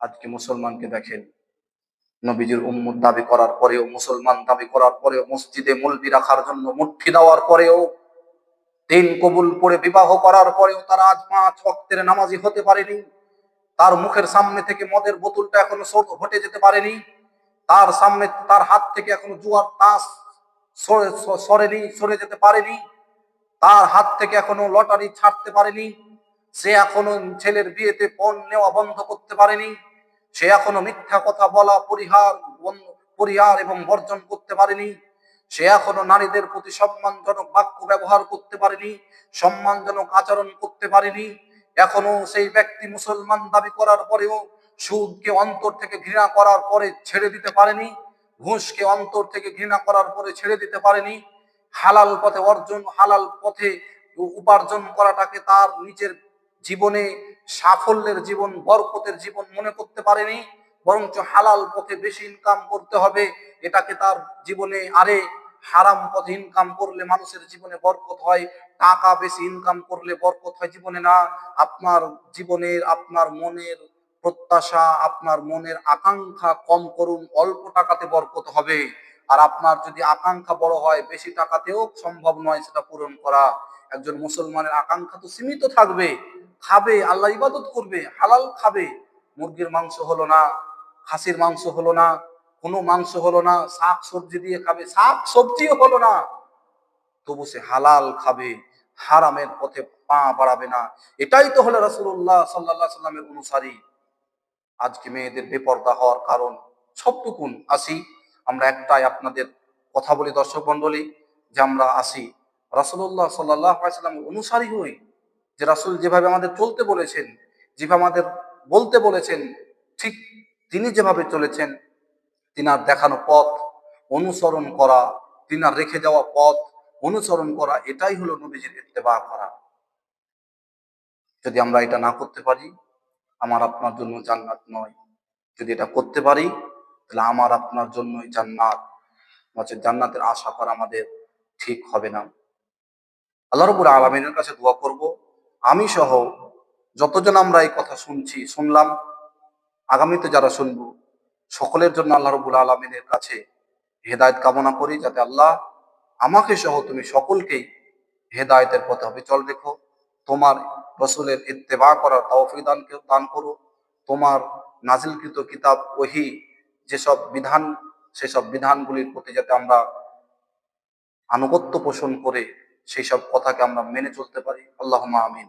আজকে মুসলমানকে দেখেন। নবীজির উম্মত দাবি করার পরেও, মুসলমান দাবি করার পরেও, মসজিদে মুলবি রাখার জন্য মুঠি দেওয়ার পরেও, দিন কবুল করে বিবাহ করার পরেও তারা আজ পাঁচ ওয়াক্তের নামাজি হতে পারেনি। তার মুখের সামনে থেকে মদের বোতলটা এখনও সর- ঘটে যেতে পারেনি। তার সামনে, তার হাত থেকে এখনও জুয়ার তাস সরে- সরেনি, সরে যেতে পারেনি। তার হাত থেকে এখনও লটারি ছাড়তে পারেনি। সে এখনও ছেলের বিয়েতে পণ নেওয়া বন্ধ করতে পারেনি। সে এখনও মিথ্যা কথা বলা পরিহার পরিহার এবং বর্জন করতে পারেনি। সে এখনও নারীদের প্রতি সম্মানজনক বাক্য ব্যবহার করতে পারেনি, সম্মানজনক আচরণ করতে পারেনি। এখনও সেই ব্যক্তি মুসলমান দাবি করার পরেও সুদকে অন্তর থেকে ঘৃণা করার পরে ছেড়ে দিতে পারেনি, ঘুষকে অন্তর থেকে ঘৃণা করার পরে ছেড়ে দিতে পারেনি। হালাল পথে অর্জন, হালাল পথে উপার্জন করাটাকে তার নিজের জীবনে সাফল্যের জীবন, বরকতের জীবন মনে করতে পারেনি, বরঞ্চ হালাল পথে বেশি ইনকাম করতে হবে। এটাকে তার জীবনে আরে হারাম পথে ইনকাম করলে মানুষের জীবনে বরকত হয়, টাকা বেশি ইনকাম করলে বরকত হয় জীবনে না। আপনার জীবনের, আপনার মনের প্রত্যাশা, আপনার মনের আকাঙ্ক্ষা কম করুন, অল্প টাকাতে বরকত হবে। আর আপনার যদি আকাঙ্ক্ষা বড় হয়, বেশি টাকাতেও সম্ভব নয় সেটা পূরণ করা। একজন মুসলমানের আকাঙ্ক্ষা তো সীমিত থাকবে। খাবে, আল্লাহ ইবাদত করবে, হালাল খাবে। মুরগির মাংস হলো না, খাসির মাংস হলো না, কোনো মাংস হলো না, শাক সবজি দিয়ে খাবে, শাক সবজিও হলো না। তবু সে হালাল খাবে, হারামের পথে পা বাড়াবে না। এটাই তো হলো রসুল্লাহ সাল্লাহ সাল্লামের অনুসারী। আজকে মেয়েদের বেপর্দা হওয়ার কারণ সবটুকুন আসি। আমরা একটাই আপনাদের কথা বলি দর্শক মন্ডলী যে আমরা আসি। রাসুল্লাহ সাল্লাহ অনুসারী হই। যে রাসুল যেভাবে আমাদের চলতে বলেছেন, যেভাবে আমাদের বলতে বলেছেন, ঠিক তিনি যেভাবে চলেছেন, তিনার দেখানো পথ, অনুসরণ করা, তিনার রেখে যাওয়া পথ, অনুসরণ করা, এটাই হলো নবীজির ইত্তেবা করা। যদি আমরা এটা না করতে পারি, আমার আপনার জন্য জান্নাত নয়। যদি এটা করতে পারি, তাহলে আমার আপনার জন্যই জান্নাত। জান্নাতের আশা করা আমাদের ঠিক হবে না। আল্লাহ রবুল আলমিনের কাছে দোয়া করব আমি সহ যতজন আমরা এই কথা শুনছি, শুনলাম, আগামীতে যারা শুনব, সকলের জন্য আল্লাহ রবুল আলমিনের কাছে হেদায়ত কামনা করি, যাতে আল্লাহ আমাকে সহ তুমি সকলকেই হেদায়তের পথে হবে। চল রেখো তোমার রসুলের ইত্তেবা করার তৌফিক দান করো। তোমার নাজিলকৃত কিতাব, ওহি, যেসব বিধান, সেসব বিধানগুলির প্রতি যাতে আমরা আনুগত্য পোষণ করে সেই সব কথাকে আমরা মেনে চলতে পারি। আল্লাহ আমিন।